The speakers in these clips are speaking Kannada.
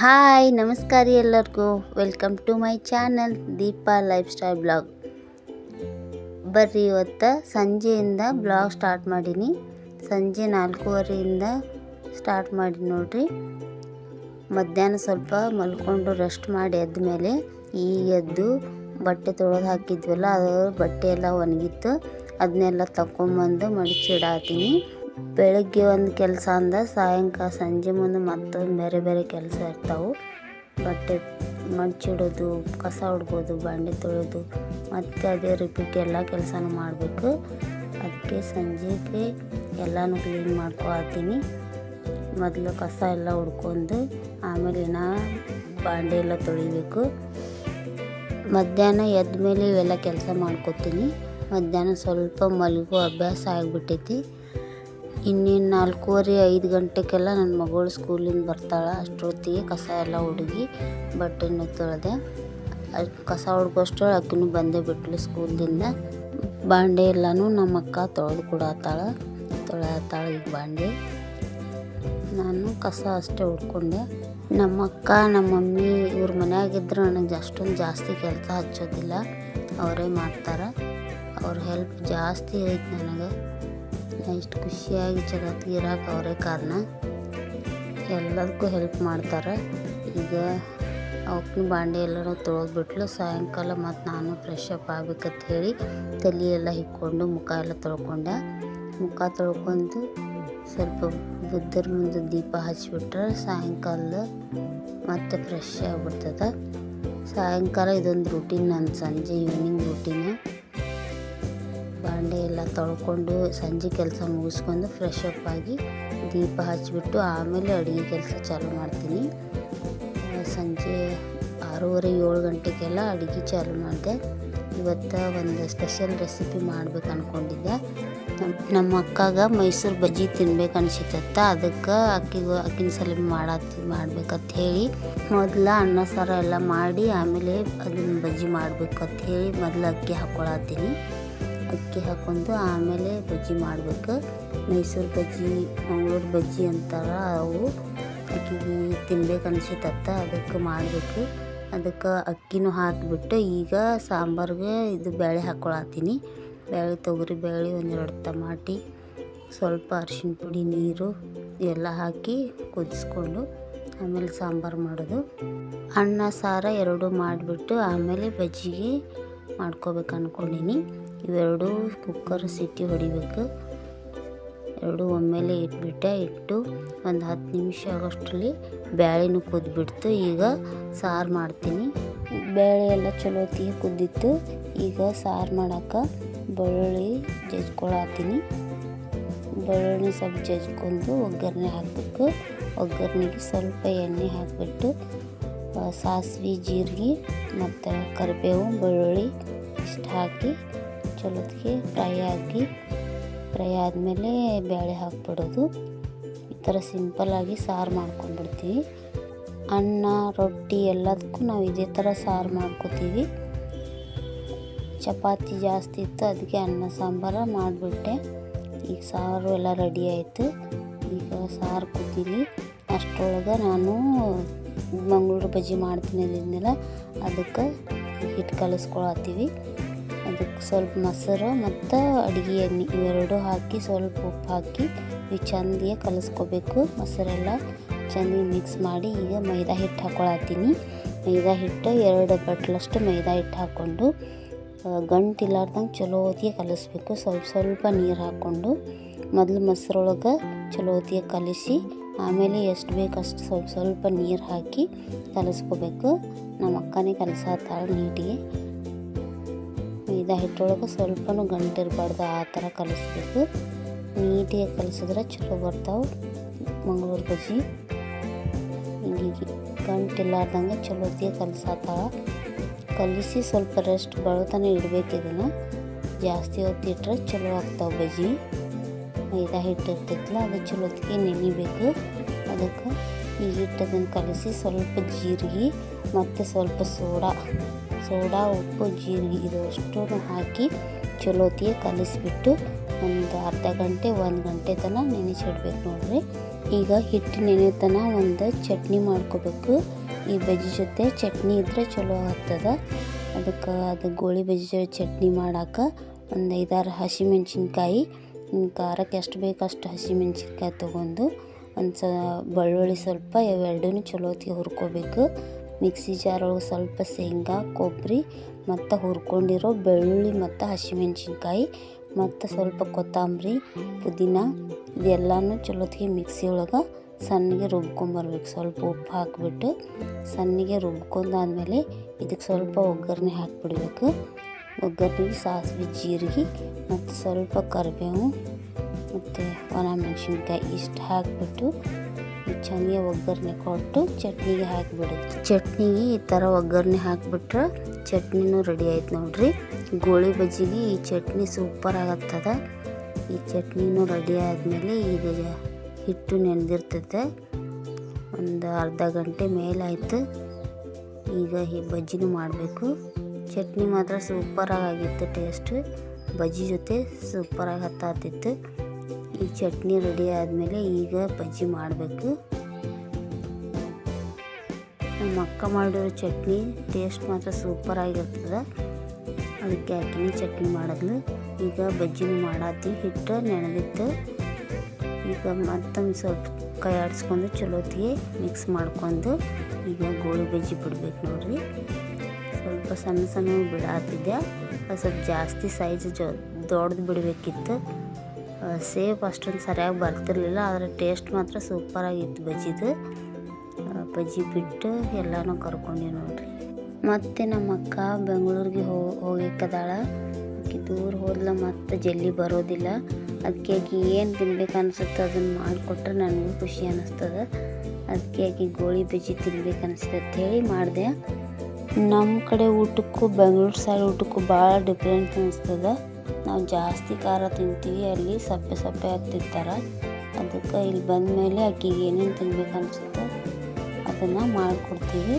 ಹಾಯ್, ನಮಸ್ಕಾರ ಎಲ್ಲರಿಗೂ. Welcome to my channel Deepa lifestyle blog ಬರ್ರಿ ಇವತ್ತು ಸಂಜೆಯಿಂದ ಬ್ಲಾಗ್ ಸ್ಟಾರ್ಟ್ ಮಾಡೀನಿ. ಸಂಜೆ ನಾಲ್ಕೂವರೆಯಿಂದ ಸ್ಟಾರ್ಟ್ ಮಾಡಿ ನೋಡ್ರಿ. ಮಧ್ಯಾಹ್ನ ಸ್ವಲ್ಪ ಮಲ್ಕೊಂಡು ರೆಸ್ಟ್ ಮಾಡಿ ಎದ್ದ ಮೇಲೆ ಈಗ ಎದ್ದು ಬಟ್ಟೆ ತೊಳೆದು ಹಾಕಿದ್ವಲ್ಲ ಅದು ಬಟ್ಟೆ ಎಲ್ಲ ಒಣಗಿತ್ತು. ಅದನ್ನೆಲ್ಲ ತಗೊಂಬಂದು ಮಡಿಚಿಡಾತೀನಿ. ಬೆಳಗ್ಗೆ ಒಂದು ಕೆಲಸ ಅಂದ, ಸಾಯಂಕಾಲ ಸಂಜೆ ಮುಂದೆ ಮತ್ತೊಂದು ಬೇರೆ ಬೇರೆ ಕೆಲಸ ಇರ್ತಾವೆ. ಬಟ್ಟೆ ಮಡ್ಚಿಡೋದು ಕಸ ಹೊಡ್ಬೋದು ಬಂಡೆ ತೊಳೆದು, ಮತ್ತು ಅದೇ ರಿಪೀಟ್ ಎಲ್ಲ ಕೆಲಸನೂ ಮಾಡಬೇಕು. ಅದಕ್ಕೆ ಸಂಜೆಗೆ ಎಲ್ಲನೂ ಕ್ಲೀನ್ ಮಾಡ್ಕೊತೀನಿ ಮೊದಲು ಕಸ ಎಲ್ಲ ಹುಡ್ಕೊಂಡು ಆಮೇಲೆ ನಾ ಬಾಂಡೆ ಎಲ್ಲ ತೊಳಿಬೇಕು. ಮಧ್ಯಾಹ್ನ ಎದ್ದ ಮೇಲೆ ಇವೆಲ್ಲ ಕೆಲಸ ಮಾಡ್ಕೊತೀನಿ. ಮಧ್ಯಾಹ್ನ ಸ್ವಲ್ಪ ಮಲಗೋ ಅಭ್ಯಾಸ ಆಗಿಬಿಟ್ಟೈತಿ ಇನ್ನೇನು ನಾಲ್ಕೂವರೆ, ಐದು ಗಂಟೆಗೆಲ್ಲ ನನ್ನ ಮಗಳು ಸ್ಕೂಲಿಂದ ಬರ್ತಾಳೆ. ಅಷ್ಟೊತ್ತಿಗೆ ಕಸ ಎಲ್ಲ ಹುಡುಗಿ ಬಟ್ಟೆನೂ ತೊಳೆದೆ ಕಸ ಹುಡ್ಕೋಷ್ಟು ಆಕಿನೂ ಬಂದೇ ಬಿಟ್ಲು ಸ್ಕೂಲ್ದಿಂದ. ಬಾಂಡೆ ಎಲ್ಲನೂ ನಮ್ಮ ಅಕ್ಕ ತೊಳೆದು ಕೊಡತ್ತಾಳೆ. ತೊಳೆಯತ್ತಾಳೆ ಈಗ ಬಾಂಡೆ. ನಾನು ಕಸ ಅಷ್ಟೇ ಹುಡ್ಕೊಂಡೆ ನಮ್ಮ ಅಕ್ಕ, ನಮ್ಮ ಮಮ್ಮಿ ಇವ್ರ ಮನ್ಯಾಗಿದ್ರು ನನಗೆ ಅಷ್ಟೊಂದು ಜಾಸ್ತಿ ಕೆಲಸ ಹಚ್ಚೋದಿಲ್ಲ. ಅವರೇ ಮಾಡ್ತಾರೆ. ಅವ್ರ ಹೆಲ್ಪ್ ಜಾಸ್ತಿ ಐತೆ ನನಗೆ. ಇಷ್ಟು ಖುಷಿಯಾಗಿ ಜಗತ್ತಿಗೆ ಇರೋಕೆ ಅವರೇ ಕಾರಣ. ಎಲ್ಲದಕ್ಕೂ ಹೆಲ್ಪ್ ಮಾಡ್ತಾರೆ. ಈಗ ಅವಕ್ಕೂ ಬಾಂಡೆ ಎಲ್ಲರೂ ತೊಳೆದ್ಬಿಟ್ಲು. ಸಾಯಂಕಾಲ ಮತ್ತು ನಾನು ಫ್ರೆಶ್ ಅಪ್ ಆಗ್ಬೇಕಂತ ಹೇಳಿ ತಲೆ ಎಲ್ಲ ಹಿಕ್ಕೊಂಡು ಮುಖ ಎಲ್ಲ ತೊಳ್ಕೊಂಡೆ. ಮುಖ ತೊಳ್ಕೊಂಡು ಸ್ವಲ್ಪ ಬುದ್ಧರ ಮುಂದೆ ದೀಪ ಹಚ್ಚಿಬಿಟ್ರೆ ಸಾಯಂಕಾಲ ಮತ್ತೆ ಫ್ರೆಶ್ ಆಗಿಬಿಡ್ತದೆ. ಸಾಯಂಕಾಲ ಇದೊಂದು ರೂಟೀನ್ ನನ್ನ ಸಂಜೆ ಈವ್ನಿಂಗ್ ರೂಟೀನ್ ಎಲ್ಲ ತೊಳ್ಕೊಂಡು ಸಂಜೆ ಕೆಲಸ ಮುಗಿಸ್ಕೊಂಡು ಫ್ರೆಶ್ ಅಪ್ ಆಗಿ ದೀಪ ಹಚ್ಚಿಬಿಟ್ಟು ಆಮೇಲೆ ಅಡುಗೆ ಕೆಲಸ ಚಾಲು ಮಾಡ್ತೀನಿ. ಸಂಜೆ ಆರೂವರೆ, ಏಳು ಗಂಟೆಗೆಲ್ಲ ಅಡುಗೆ ಚಾಲು ಮಾಡಿದೆ. ಇವತ್ತು ಒಂದು ಸ್ಪೆಷಲ್ ರೆಸಿಪಿ ಮಾಡ್ಬೇಕು ಅಂದ್ಕೊಂಡಿದ್ದೆ ನಮ್ಮ ನಮ್ಮ ಅಕ್ಕಾಗ ಮೈಸೂರು ಬಜ್ಜಿ ತಿನ್ಬೇಕು ಅನಿಸಿತ್ತ ಅದಕ್ಕೆ ಅಕ್ಕಿಗೆ ಅಕ್ಕಿನ ಸಲ ಮಾಡತ್ತಿ ಮಾಡ್ಬೇಕಂತ ಹೇಳಿ ಮೊದಲ ಅನ್ನ ಸಾರ ಎಲ್ಲ ಮಾಡಿ ಆಮೇಲೆ ಅದನ್ನ ಬಜ್ಜಿ ಮಾಡ್ಬೇಕಂತ ಹೇಳಿ ಮೊದಲು ಅಕ್ಕಿ ಹಾಕ್ಕೊಳತ್ತೀನಿ ಅಕ್ಕಿ ಹಾಕೊಂಡು ಆಮೇಲೆ ಬಜ್ಜಿ ಮಾಡಬೇಕು. ಮೈಸೂರು ಬಜ್ಜಿ, ಮಂಗಳೂರು ಬಜ್ಜಿ ಅಂತಾರೆ ಅವು. ಅಕ್ಕಿಗೆ ತಿನ್ಬೇಕು ಅದಕ್ಕೆ ಮಾಡಬೇಕು. ಅದಕ್ಕೆ ಅಕ್ಕಿನೂ ಹಾಕಿಬಿಟ್ಟು ಈಗ ಸಾಂಬಾರ್ಗೆ ಇದು ಬೇಳೆ ಹಾಕ್ಕೊಳತ್ತೀನಿ ಬೇಳೆ ತೊಗರಿ ಬೇಳೆ ಒಂದೆರಡು ಟಮಾಟಿ, ಸ್ವಲ್ಪ ಅರಿಶಿನ ಪುಡಿ, ನೀರು ಎಲ್ಲ ಹಾಕಿ ಕುದಿಸ್ಕೊಂಡು ಆಮೇಲೆ ಸಾಂಬಾರು ಮಾಡೋದು. ಅನ್ನ, ಸಾರ ಎರಡು ಮಾಡಿಬಿಟ್ಟು ಆಮೇಲೆ ಬಜ್ಜಿಗೆ ಮಾಡ್ಕೋಬೇಕು ಅಂದ್ಕೊಂಡೀನಿ ಇವೆರಡು ಕುಕ್ಕರ್ ಸಿಟಿ ಹೊಡಿಬೇಕು. ಎರಡು ಒಮ್ಮೆಲೆ ಇಟ್ಬಿಟ್ಟೆ, ಇಟ್ಟು ಒಂದು ಹತ್ತು ನಿಮಿಷ ಆಗೋಷ್ಟರಲ್ಲಿ ಬೇಳೆನೂ ಕುದ್ಬಿಡ್ತು. ಈಗ ಸಾರು ಮಾಡ್ತೀನಿ. ಬೇಳೆ ಎಲ್ಲ ಚಲೋ ಹೊತ್ತಿಗೆ ಕುದ್ದಿತ್ತು. ಈಗ ಸಾರು ಮಾಡೋಕೆ ಬೆಳ್ಳುಳ್ಳಿ ಜಜ್ಕೊಳತ್ತೀನಿ. ಬೆಳ್ಳುಳ್ಳಿ ಸ್ವಲ್ಪ ಜಜ್ಕೊಂಡು ಒಗ್ಗರಣೆ ಹಾಕಬೇಕು. ಒಗ್ಗರಣೆಗೆ ಸ್ವಲ್ಪ ಎಣ್ಣೆ ಹಾಕಿಬಿಟ್ಟು ಸಾಸಿವೆ, ಜೀರಿಗೆ ಮತ್ತು ಕರಿಬೇವು, ಬೆಳ್ಳುಳ್ಳಿ ಇಷ್ಟು ಹಾಕಿ ಚಲೋತ್ತಿಗೆ ಫ್ರೈ ಆಗಿ ಫ್ರೈ ಆದಮೇಲೆ ಬೇಳೆ ಹಾಕ್ಬಿಡೋದು. ಈ ಥರ ಸಿಂಪಲ್ಲಾಗಿ ಸಾರು ಮಾಡ್ಕೊಂಡ್ಬಿಡ್ತೀವಿ. ಅನ್ನ, ರೊಟ್ಟಿ ಎಲ್ಲದಕ್ಕೂ ನಾವು ಇದೇ ಥರ ಸಾರು ಮಾಡ್ಕೋತೀವಿ. ಚಪಾತಿ ಜಾಸ್ತಿ ಇತ್ತು, ಅದಕ್ಕೆ ಅನ್ನ, ಸಾಂಬಾರ ಮಾಡಿಬಿಟ್ಟೆ. ಈಗ ಸಾರು ಎಲ್ಲ ರೆಡಿ ಆಯಿತು. ಈಗ ಸಾರು ಕುದ್ದೀವಿ ಅಷ್ಟರೊಳಗೆ ನಾನು ಮಂಗಳೂರು ಬಜ್ಜಿ ಮಾಡ್ತೀನಿ ಅದಕ್ಕೆ ಹಿಟ್ಟು ಕಲಿಸ್ಕೊಳತ್ತೀವಿ. ಅದಕ್ಕೆ ಸ್ವಲ್ಪ ಮೊಸರು ಮತ್ತು ಅಡುಗೆ ಎಣ್ಣೆ ಇವೆರಡು ಹಾಕಿ, ಸ್ವಲ್ಪ ಉಪ್ಪು ಹಾಕಿ ಈ ಚಂದಿಗೆ ಕಲಿಸ್ಕೋಬೇಕು. ಮೊಸರೆಲ್ಲ ಚೆನ್ನಾಗಿ ಮಿಕ್ಸ್ ಮಾಡಿ ಈಗ ಮೈದಾ ಹಿಟ್ಟು ಹಾಕ್ಕೊಳತ್ತೀನಿ ಮೈದಾ ಹಿಟ್ಟು ಎರಡು ಬಟ್ಲಷ್ಟು ಮೈದಾ ಹಿಟ್ಟು ಹಾಕ್ಕೊಂಡು ಗಂಟಿಲ್ಲಾರ್ದಂಗೆ ಚಲೋ ಹೊತ್ತಿಗೆ ಕಲಿಸ್ಬೇಕು. ಸ್ವಲ್ಪ ಸ್ವಲ್ಪ ನೀರು ಹಾಕ್ಕೊಂಡು ಮೊದಲು ಮೊಸರೊಳಗೆ ಚಲೋ ಹೊತ್ತಿಗೆ ಕಲಿಸಿ, ಆಮೇಲೆ ಎಷ್ಟು ಬೇಕಷ್ಟು ಸ್ವಲ್ಪ ಸ್ವಲ್ಪ ನೀರು ಹಾಕಿ ಕಲಿಸ್ಕೋಬೇಕು. ನಮ್ಮ ಅಕ್ಕನೇ ಕಲಸಾತಾಳೆ ನೀಟಿಗೆ. ಮೈದಾ ಹಿಟ್ಟೊಳಗೆ ಸ್ವಲ್ಪನೂ ಗಂಟಿರಬಾರ್ದು, ಆ ಥರ ಕಲಿಸ್ಬೇಕು. ನೀಟಾಗಿ ಕಲಿಸಿದ್ರೆ ಚಲೋ ಬರ್ತಾವೆ ಮಂಗಳೂರು ಬಜ್ಜಿ. ಹಿಂಗೆ ಗಂಟಿಲ್ಲಾರ್ದಂಗೆ ಚಲೋ ಹೊತ್ತಿಗೆ ಕಲಸಾತಾಳ. ಕಲಿಸಿ ಸ್ವಲ್ಪ ರೆಸ್ಟ್ ಬಳತನ ಇಡಬೇಕು ಇದನ್ನು. ಜಾಸ್ತಿ ಹೊತ್ತಿಟ್ರೆ ಚಲೋ ಆಗ್ತಾವೆ ಬಜ್ಜಿ. ಮೈದಾ ಹಿಟ್ಟು ಇರ್ತೈತಲ್ಲ ಅದು ಚಲೋ ಹೊತ್ತಿಗೆ ನೆನಿಬೇಕು. ಅದಕ್ಕೆ ಈ ಕಲಸಿ ಸ್ವಲ್ಪ ಜೀರಿಗೆ ಮತ್ತು ಸ್ವಲ್ಪ ಸೋಡಾ. ಸೋಡಾ, ಉಪ್ಪು, ಜೀರಿಗೆ ಇದು ಹಾಕಿ ಚಲೋತಿಗೆ ಕಲಿಸಿಬಿಟ್ಟು ಒಂದು ಅರ್ಧ ಗಂಟೆ, ಒಂದು ಗಂಟೆ ತನಕ ನೆನೆಸಿಡ್ಬೇಕು ನೋಡ್ರಿ. ಈಗ ಹಿಟ್ಟು ನೆನೆತನ ಒಂದು ಚಟ್ನಿ ಮಾಡ್ಕೋಬೇಕು. ಈ ಬಜ್ಜಿ ಜೊತೆ ಚಟ್ನಿ ಇದ್ದರೆ ಚಲೋ ಆಗ್ತದ. ಅದಕ್ಕೆ ಅದು ಗೋಳಿ ಬಜ್ಜಿ ಜೊತೆ ಚಟ್ನಿ ಮಾಡಕ್ಕೆ ಒಂದು ಐದಾರು ಹಸಿಮೆಣ್ಸಿನ್ಕಾಯಿ ಖಾರಕ್ಕೆ ಎಷ್ಟು ಬೇಕು ಅಷ್ಟು ಹಸಿಮೆಣ್ಸಿನ್ಕಾಯಿ ತೊಗೊಂಡು ಒಂದು ಸ ಬೆಳ್ಳುಳ್ಳಿ ಸ್ವಲ್ಪ ಇವೆರಡೂ ಚಲೋ ಹೊತ್ತಿಗೆ ಹುರ್ಕೋಬೇಕು. ಮಿಕ್ಸಿ ಜಾರೊಳಗೆ ಸ್ವಲ್ಪ ಶೇಂಗಾ ಕೊಬ್ಬರಿ ಮತ್ತು ಹುರ್ಕೊಂಡಿರೋ ಬೆಳ್ಳುಳ್ಳಿ ಮತ್ತು ಹಸಿಮೆಣ್ಸಿನ್ಕಾಯಿ ಮತ್ತು ಸ್ವಲ್ಪ ಕೊತ್ತಂಬರಿ, ಪುದೀನ ಇದೆಲ್ಲನೂ ಚಲೋತ್ತಿಗೆ ಮಿಕ್ಸಿ ಒಳಗೆ ಸಣ್ಣಗೆ ರುಬ್ಕೊಂಬರ್ಬೇಕು ಸ್ವಲ್ಪ ಉಪ್ಪು ಹಾಕಿಬಿಟ್ಟು ಸಣ್ಣಗೆ ರುಬ್ಕೊಂಡಾದ್ಮೇಲೆ ಇದಕ್ಕೆ ಸ್ವಲ್ಪ ಒಗ್ಗರಣೆ ಹಾಕಿಬಿಡ್ಬೇಕು. ಒಗ್ಗರಣೆಗೆ ಸಾಸಿವೆ, ಜೀರಿಗೆ ಮತ್ತು ಸ್ವಲ್ಪ ಕರಿಬೇವು ಮತ್ತು ಒಣ ಮೆಣಸಿನ್ಕಾಯಿ ಇಷ್ಟು ಹಾಕಿಬಿಟ್ಟು ಚೆನ್ನಾಗಿ ಒಗ್ಗರಣೆ ಕೊಟ್ಟು ಚಟ್ನಿಗೆ ಹಾಕಿಬಿಡೋದು ಚಟ್ನಿಗೆ ಈ ಥರ ಒಗ್ಗರಣೆ ಹಾಕಿಬಿಟ್ರೆ ಚಟ್ನಿನೂ ರೆಡಿ ಆಯ್ತು ನೋಡ್ರಿ. ಗೋಳಿ ಬಜ್ಜಿಗೆ ಈ ಚಟ್ನಿ ಸೂಪರ್ ಆಗತ್ತದ. ಈ ಚಟ್ನಿನೂ ರೆಡಿ ಆದಮೇಲೆ ಈಗ ಹಿಟ್ಟು ನೆನೆದಿರ್ತೈತೆ ಒಂದು ಅರ್ಧ ಗಂಟೆ ಮೇಲಾಯ್ತು ಈಗ ಈ ಬಜ್ಜಿನೂ ಮಾಡಬೇಕು. ಚಟ್ನಿ ಮಾತ್ರ ಸೂಪರಾಗಿ ಆಗಿತ್ತು ಟೇಸ್ಟ್ ಬಜ್ಜಿ ಜೊತೆ ಸೂಪರಾಗಿ ಹತ್ತಾತಿತ್ತು ಈ ಚಟ್ನಿ ರೆಡಿ ಆದಮೇಲೆ ಈಗ ಬಜ್ಜಿ ಮಾಡಬೇಕು. ನಮ್ಮ ಅಕ್ಕ ಮಾಡಿರೋ ಚಟ್ನಿ ಟೇಸ್ಟ್ ಮಾತ್ರ ಸೂಪರಾಗಿರ್ತದೆ ಅದಕ್ಕೆ ಆಕಿನಿ ಚಟ್ನಿ ಮಾಡಿದ್ಲು. ಈಗ ಬಜ್ಜಿನ ಮಾಡತ್ತಿ ಹಿಟ್ಟು ನೆನೆದಿತ್ತು ಈಗ ಮತ್ತೊಂದು ಸ್ವಲ್ಪ ಕೈ ಆಡಿಸ್ಕೊಂಡು ಚಲೋತ್ತಿಗೆ ಮಿಕ್ಸ್ ಮಾಡ್ಕೊಂಡು ಈಗ ಗೋಳಿ ಬಜ್ಜಿ ಬಿಡ್ಬೇಕು ನೋಡ್ರಿ. ಸ್ವಲ್ಪ ಸಣ್ಣ ಸಣ್ಣ ಬಿಡಾತಿದ್ದೆ. ಸ್ವಲ್ಪ ಜಾಸ್ತಿ ಸೈಜ್ ಜೊ ದೊಡ್ಡದು ಬಿಡಬೇಕಿತ್ತು. ಸೇಪ್ ಅಷ್ಟೊಂದು ಸರಿಯಾಗಿ ಬರ್ತಿರ್ಲಿಲ್ಲ, ಆದರೆ ಟೇಸ್ಟ್ ಮಾತ್ರ ಸೂಪರಾಗಿತ್ತು ಬಜ್ಜಿದು. ಬಜ್ಜಿ ಬಿಟ್ಟು ಎಲ್ಲನೂ ಕರ್ಕೊಂಡೆ ನೋಡ್ರಿ. ಮತ್ತು ನಮ್ಮ ಅಕ್ಕ ಬೆಂಗಳೂರಿಗೆ ಹೋಗಿಕ್ಕದಾಳ ಆಕೆ ದೂರ ಹೋದ್ಲ, ಮತ್ತು ಜಲ್ದಿ ಬರೋದಿಲ್ಲ. ಅದಕ್ಕೆ ಆಕೆ ಏನು ತಿನ್ಬೇಕು ಅನ್ಸುತ್ತೆ ಅದನ್ನು ಮಾಡಿಕೊಟ್ರೆ ನನಗೂ ಖುಷಿ ಅನ್ನಿಸ್ತದೆ ಅದಕ್ಕೆ ಆಕೆ ಗೋಳಿ ಬಜ್ಜಿ ತಿನ್ಬೇಕು ಅನಿಸ್ತದೆ ಮಾಡಿದೆ. ನಮ್ಮ ಕಡೆ ಊಟಕ್ಕೂ, ಬೆಂಗಳೂರು ಸೈಡ್ ಊಟಕ್ಕೂ ಭಾಳ ಡಿಫ್ರೆನ್ಸ್ ಅನಿಸ್ತದೆ. ನಾವು ಜಾಸ್ತಿ ಖಾರ ತಿಂತೀವಿ ಅಲ್ಲಿ ಸಪ್ಪೆ ಸಪ್ಪೆ ಆಗ್ತಿರ್ತಾರೆ ಅದಕ್ಕೆ ಇಲ್ಲಿ ಬಂದ ಮೇಲೆ ಅಕ್ಕಿಗೆ ಏನೇನು ತಿನ್ಬೇಕು ಅನ್ಸುತ್ತೆ ಅದನ್ನು ಮಾಡಿಕೊಡ್ತೀವಿ.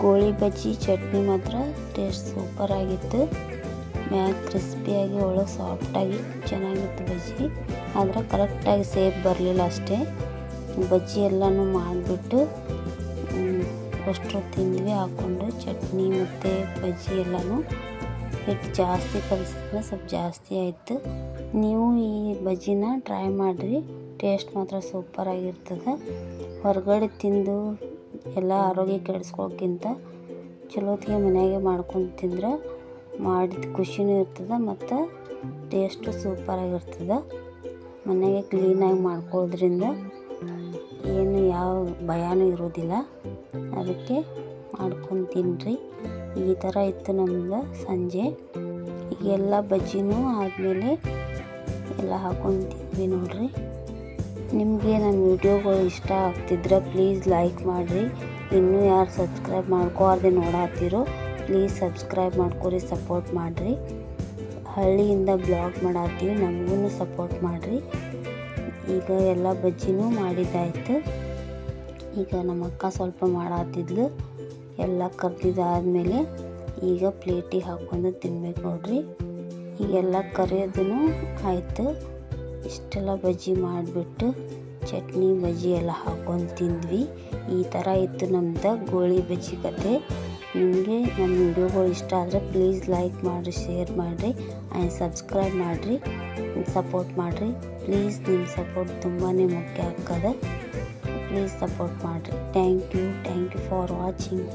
ಗೋಳಿ ಬಜ್ಜಿ ಚಟ್ನಿ ಮಾತ್ರ ಟೇಸ್ಟ್ ಸೂಪರಾಗಿತ್ತು ಮ್ಯಾಗ ಕ್ರಿಸ್ಪಿಯಾಗಿ ಒಳಗೆ ಸಾಫ್ಟಾಗಿ ಚೆನ್ನಾಗಿತ್ತು ಬಜ್ಜಿ. ಆದರೆ ಕರೆಕ್ಟಾಗಿ ಸೇಫ್ ಬರಲಿಲ್ಲ ಅಷ್ಟೇ. ಬಜ್ಜಿ ಎಲ್ಲನೂ ಮಾಡಿಬಿಟ್ಟು ಅಷ್ಟು ತಿಂದ್ವಿ ಹಾಕ್ಕೊಂಡು ಚಟ್ನಿ ಮತ್ತು ಬಜ್ಜಿ ಎಲ್ಲನೂ. ಹಿಟ್ಟು ಜಾಸ್ತಿ ಕಲಿಸಿದ್ರೆ ಸ್ವಲ್ಪ ಜಾಸ್ತಿ ಆಯಿತು. ನೀವು ಈ ಬಜ್ಜಿನ ಟ್ರೈ ಮಾಡಿರಿ. ಟೇಸ್ಟ್ ಮಾತ್ರ ಸೂಪರಾಗಿರ್ತದೆ ಹೊರಗಡೆ ತಿಂದು ಎಲ್ಲ ಆರೋಗ್ಯ ಕೆಡಿಸ್ಕೊಳ್ಳೋಕ್ಕಿಂತ ಚಲೋತ್ತಿಗೆ ಮನೆಯಾಗೆ ಮಾಡ್ಕೊಂಡು ತಿಂದ್ರೆ ಮಾಡಿದ ಖುಷಿನೂ ಇರ್ತದೆ ಮತ್ತು ಟೇಸ್ಟು ಸೂಪರಾಗಿರ್ತದೆ ಮನೆಗೆ ಕ್ಲೀನಾಗಿ ಮಾಡ್ಕೊಳ್ಳೋದ್ರಿಂದ ಏನು ಯಾವ ಭಯನೂ ಇರೋದಿಲ್ಲ. ಅದಕ್ಕೆ ಮಾಡ್ಕೊಂಡು ತಿನ್ನಿರಿ ಈ ಥರ ಇತ್ತು ನಮ್ದು ಸಂಜೆ. ಈಗೆಲ್ಲ ಬಜ್ಜಿನೂ ಆದಮೇಲೆ ಎಲ್ಲ ಹಾಕೊಂಡು ನೋಡಿರಿ. ನಿಮಗೆ ನನ್ನ ವೀಡಿಯೋಗಳು ಇಷ್ಟ ಆಗ್ತಿದ್ರೆ ಪ್ಲೀಸ್ ಲೈಕ್ ಮಾಡಿರಿ. ಇನ್ನೂ ಯಾರು ಸಬ್ಸ್ಕ್ರೈಬ್ ಮಾಡ್ಕೋರ್ದೆ ನೋಡಾತಿರೋ ಪ್ಲೀಸ್ ಸಬ್ಸ್ಕ್ರೈಬ್ ಮಾಡ್ಕೊರಿ, ಸಪೋರ್ಟ್ ಮಾಡಿರಿ. ಹಳ್ಳಿಯಿಂದ ಬ್ಲಾಗ್ ಮಾಡತ್ತೀವಿ ನಮಗೂ ಸಪೋರ್ಟ್ ಮಾಡಿರಿ. ಈಗ ಎಲ್ಲ ಬಜ್ಜಿನೂ ಮಾಡಿದ್ದಾಯ್ತು. ಈಗ ನಮ್ಮ ಅಕ್ಕ ಸ್ವಲ್ಪ ಮಾಡತ್ತಿದ್ಲು ಎಲ್ಲ ಕರ್ದಿದ್ದಾದಮೇಲೆ ಈಗ ಪ್ಲೇಟಿಗೆ ಹಾಕ್ಕೊಂಡು ತಿನ್ಬೇಕು ನೋಡ್ರಿ. ಈಗೆಲ್ಲ ಕರಿಯೋದೂ ಆಯಿತು. ಇಷ್ಟೆಲ್ಲ ಬಜ್ಜಿ ಮಾಡಿಬಿಟ್ಟು ಚಟ್ನಿ ಬಜ್ಜಿ ಎಲ್ಲ ಹಾಕ್ಕೊಂಡು ತಿಂದ್ವಿ. ಈ ಥರ ಇತ್ತು ನಮ್ದು ಗೋಳಿ ಬಜ್ಜಿ ಕತೆ ನಿಮಗೆ ನಮ್ಮ ವಿಡಿಯೋಗಳು ಇಷ್ಟ ಆದರೆ ಪ್ಲೀಸ್ ಲೈಕ್ ಮಾಡಿರಿ, ಶೇರ್ ಮಾಡಿರಿ ಆ್ಯಂಡ್ ಸಬ್ಸ್ಕ್ರೈಬ್ ಮಾಡಿರಿ. ಸಪೋರ್ಟ್ ಮಾಡಿರಿ. ಪ್ಲೀಸ್ ನಿಮ್ಮ ಸಪೋರ್ಟ್ ತುಂಬಾ ಮುಖ್ಯ ಆಗ್ತದೆ. ಪ್ಲೀಸ್ ಸಪೋರ್ಟ್ ಮಾಡಿರಿ thank you thank you for watching